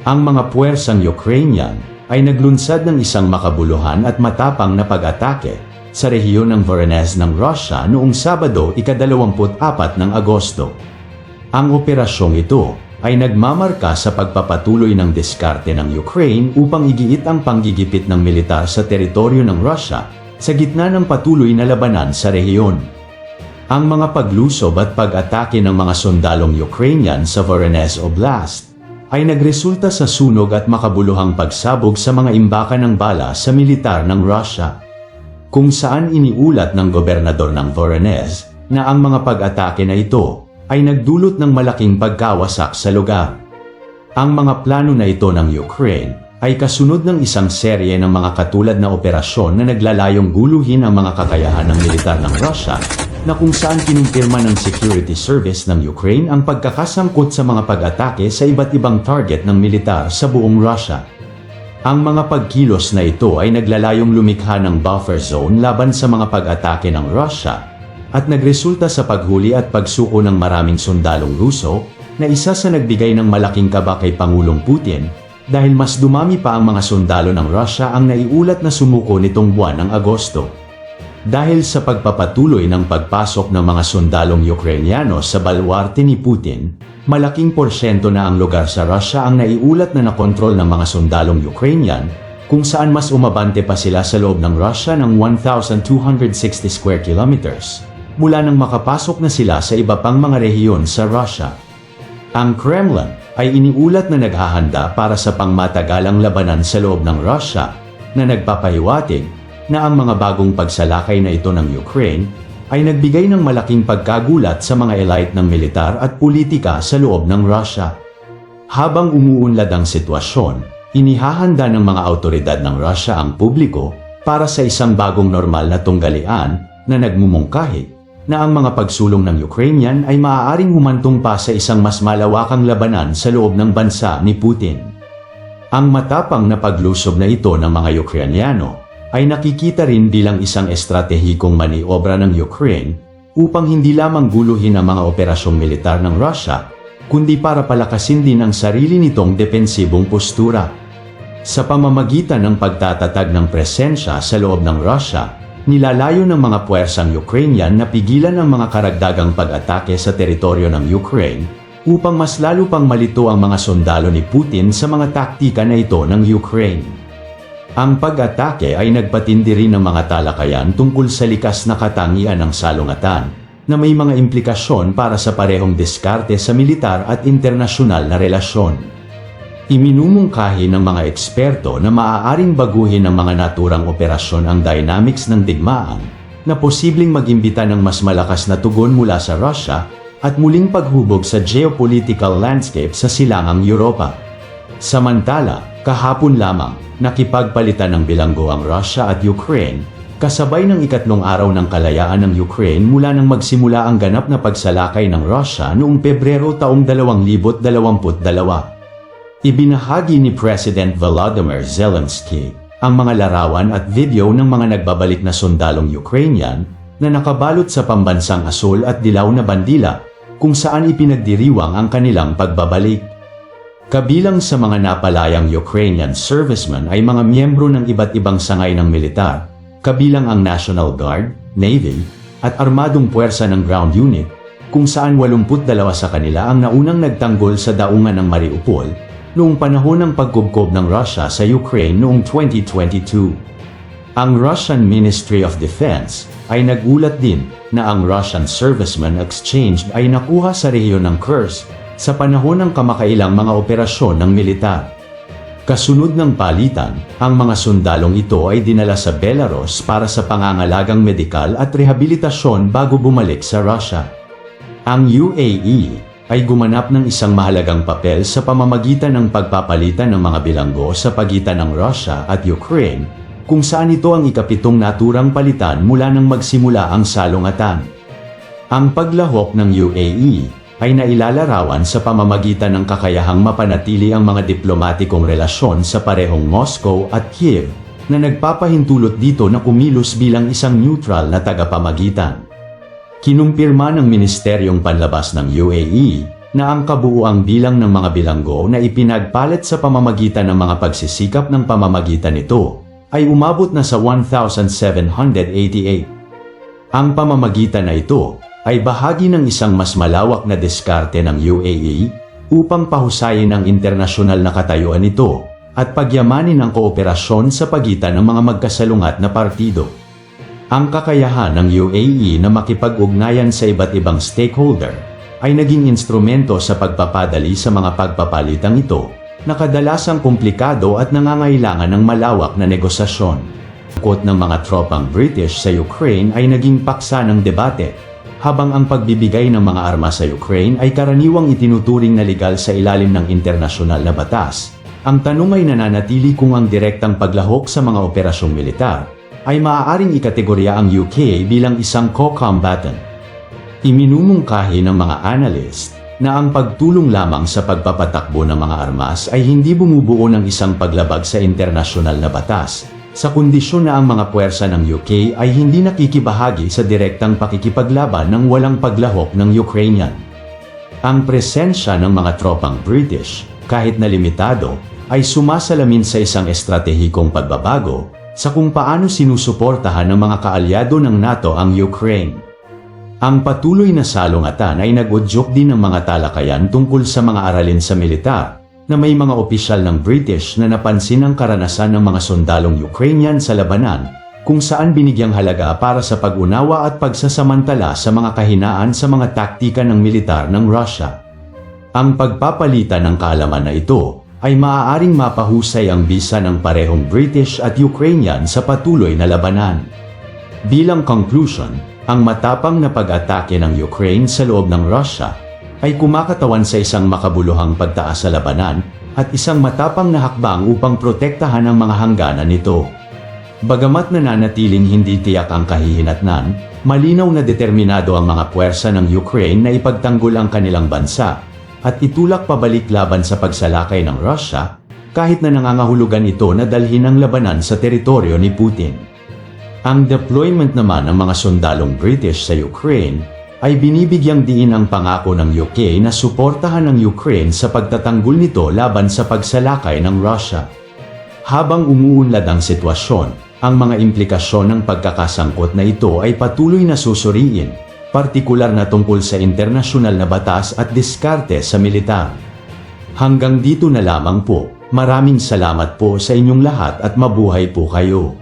Ang mga puwersang Ukrainian ay naglunsad ng isang makabuluhan at matapang na pag-atake sa rehiyon ng Voronezh ng Russia noong Sabado ika-24 ng Agosto. Ang operasyong ito ay nagmamarka sa pagpapatuloy ng diskarte ng Ukraine upang igiit ang panggigipit ng militar sa teritoryo ng Russia sa gitna ng patuloy na labanan sa rehiyon. Ang mga paglusob at pag-atake ng mga sundalong Ukrainian sa Voronezh Oblast ay nagresulta sa sunog at makabuluhang pagsabog sa mga imbakan ng bala sa militar ng Russia. Kung saan iniulat ng gobernador ng Voronezh na ang mga pag-atake na ito ay nagdulot ng malaking pagkawasak sa lugar. Ang mga plano na ito ng Ukraine ay kasunod ng isang serye ng mga katulad na operasyon na naglalayong guluhin ang mga kakayahan ng militar ng Russia na kung saan kinumpirma ng Security Service ng Ukraine ang pagkakasangkot sa mga pag-atake sa iba't ibang target ng militar sa buong Russia. Ang mga pagkilos na ito ay naglalayong lumikha ng buffer zone laban sa mga pag-atake ng Russia at nagresulta sa paghuli at pagsuko ng maraming sundalong Ruso na isa sa nagbigay ng malaking kaba kay Pangulong Putin dahil mas dumami pa ang mga sundalo ng Russia ang naiulat na sumuko nitong buwan ng Agosto. Dahil sa pagpapatuloy ng pagpasok ng mga sundalong Ukrainyano sa balwarte ni Putin, malaking porsyento na ang lugar sa Russia ang naiulat na nakontrol ng mga sundalong Ukrainian kung saan mas umabante pa sila sa loob ng Russia ng 1,260 square kilometers mula nang makapasok na sila sa iba pang mga rehiyon sa Russia. Ang Kremlin ay iniulat na naghahanda para sa pangmatagalang labanan sa loob ng Russia na nagpapahiwatig na ang mga bagong pagsalakay na ito ng Ukraine ay nagbigay ng malaking pagkagulat sa mga elite ng militar at politika sa loob ng Russia. Habang umuunlad ang sitwasyon, inihahanda ng mga autoridad ng Russia ang publiko para sa isang bagong normal na tunggalian na nagmumungkahi na ang mga pagsulong ng Ukrainian ay maaaring humantong pa sa isang mas malawakang labanan sa loob ng bansa ni Putin. Ang matapang na paglusob na ito ng mga Ukrainyano ay nakikita rin bilang isang estratehikong maniobra ng Ukraine upang hindi lamang guluhin ang mga operasyong militar ng Russia, kundi para palakasin din ang sarili nitong depensibong postura. Sa pamamagitan ng pagtatatag ng presensya sa loob ng Russia, nilalayo ng mga puwersang Ukrainian na pigilan ang mga karagdagang pag-atake sa teritoryo ng Ukraine upang mas lalo pang malito ang mga sundalo ni Putin sa mga taktika na ito ng Ukraine. Ang pag-atake ay nagpatindi rin ng mga talakayan tungkol sa likas na katangian ng salungatan na may mga implikasyon para sa parehong diskarte sa militar at internasyonal na relasyon. Iminumungkahi ng mga eksperto na maaaring baguhin ng mga naturang operasyon ang dynamics ng digmaan na posibleng magimbita ng mas malakas na tugon mula sa Russia at muling paghubog sa geopolitical landscape sa silangang Europa. Samantala, kahapon lamang, nakipagpalitan ng bilanggo ang Russia at Ukraine kasabay ng ikatlong araw ng kalayaan ng Ukraine mula nang magsimula ang ganap na pagsalakay ng Russia noong Pebrero taong 2022. Ibinahagi ni President Volodymyr Zelensky ang mga larawan at video ng mga nagbabalik na sundalong Ukrainian na nakabalot sa pambansang asol at dilaw na bandila kung saan ipinagdiriwang ang kanilang pagbabalik. Kabilang sa mga napalayang Ukrainian servicemen ay mga miyembro ng iba't ibang sangay ng militar, kabilang ang National Guard, Navy, at armadong puwersa ng ground unit, kung saan 82 sa kanila ang naunang nagtanggol sa daungan ng Mariupol noong panahon ng pagkubkob ng Russia sa Ukraine noong 2022. Ang Russian Ministry of Defense ay nagulat din na ang Russian servicemen exchanged ay nakuha sa rehiyon ng Kursk sa panahon ng kamakailang mga operasyon ng militar. Kasunod ng palitan, ang mga sundalong ito ay dinala sa Belarus para sa pangangalagang medikal at rehabilitasyon bago bumalik sa Russia. Ang UAE ay gumanap ng isang mahalagang papel sa pamamagitan ng pagpapalitan ng mga bilanggo sa pagitan ng Russia at Ukraine, kung saan ito ang ikapitong naturang palitan mula nang magsimula ang salungatan. Ang paglahok ng UAE ay nailalarawan sa pamamagitan ng kakayahang mapanatili ang mga diplomatikong relasyon sa parehong Moscow at Kiev na nagpapahintulot dito na kumilos bilang isang neutral na tagapamagitan. Kinumpirma ng Ministeryong Panlabas ng UAE na ang kabuuang bilang ng mga bilanggo na ipinagpalit sa pamamagitan ng mga pagsisikap ng pamamagitan nito ay umabot na sa 1,788. Ang pamamagitan na ito ay bahagi ng isang mas malawak na diskarte ng UAE upang pahusayin ang internasyonal na katayuan nito at pagyamanin ang kooperasyon sa pagitan ng mga magkasalungat na partido. Ang kakayahan ng UAE na makipag-ugnayan sa iba't ibang stakeholder ay naging instrumento sa pagpapadali sa mga pagpapalitang ito na kadalasang komplikado at nangangailangan ng malawak na negosasyon. Kot ng mga tropang British sa Ukraine ay naging paksa ng debate, habang ang pagbibigay ng mga armas sa Ukraine ay karaniwang itinuturing na legal sa ilalim ng internasyonal na batas. Ang tanong ay nananatili kung ang direktang paglahok sa mga operasyong militar ay maaaring ikategorya ang UK bilang isang co-combatant. Iminumungkahi ng mga analyst na ang pagtulong lamang sa pagpapatakbo ng mga armas ay hindi bumubuo ng isang paglabag sa internasyonal na batas, sa kondisyon na ang mga puwersa ng UK ay hindi nakikibahagi sa direktang pakikipaglaban ng walang paglahok ng Ukrainian. Ang presensya ng mga tropang British, kahit na limitado, ay sumasalamin sa isang estratehikong pagbabago sa kung paano sinusuportahan ng mga kaalyado ng NATO ang Ukraine. Ang patuloy na salungatan ay nag-udyok din ng mga talakayan tungkol sa mga aralin sa militar, na may mga opisyal ng British na napansin ang karanasan ng mga sundalong Ukrainian sa labanan, kung saan binigyang halaga para sa pag-unawa at pagsasamantala sa mga kahinaan sa mga taktika ng militar ng Russia. Ang pagpapalitan ng kaalaman na ito ay maaaring mapahusay ang bisa ng parehong British at Ukrainian sa patuloy na labanan. Bilang conclusion, ang matapang na pag-atake ng Ukraine sa loob ng Russia ay kumakatawan sa isang makabuluhang pagtaas sa labanan at isang matapang na hakbang upang protektahan ang mga hangganan nito. Bagamat nananatiling hindi tiyak ang kahihinatnan, malinaw na determinado ang mga puwersa ng Ukraine na ipagtanggol ang kanilang bansa at itulak pabalik laban sa pagsalakay ng Russia kahit na nangangahulugan ito na dalhin ang labanan sa teritoryo ni Putin. Ang deployment naman ng mga sundalong British sa Ukraine ay binibigyang diin ang pangako ng UK na suportahan ng Ukraine sa pagtatanggol nito laban sa pagsalakay ng Russia. Habang umuunlad ang sitwasyon, ang mga implikasyon ng pagkakasangkot na ito ay patuloy na susuriin, partikular na tungkol sa internasyonal na batas at diskarte sa militar. Hanggang dito na lamang po, maraming salamat po sa inyong lahat at mabuhay po kayo.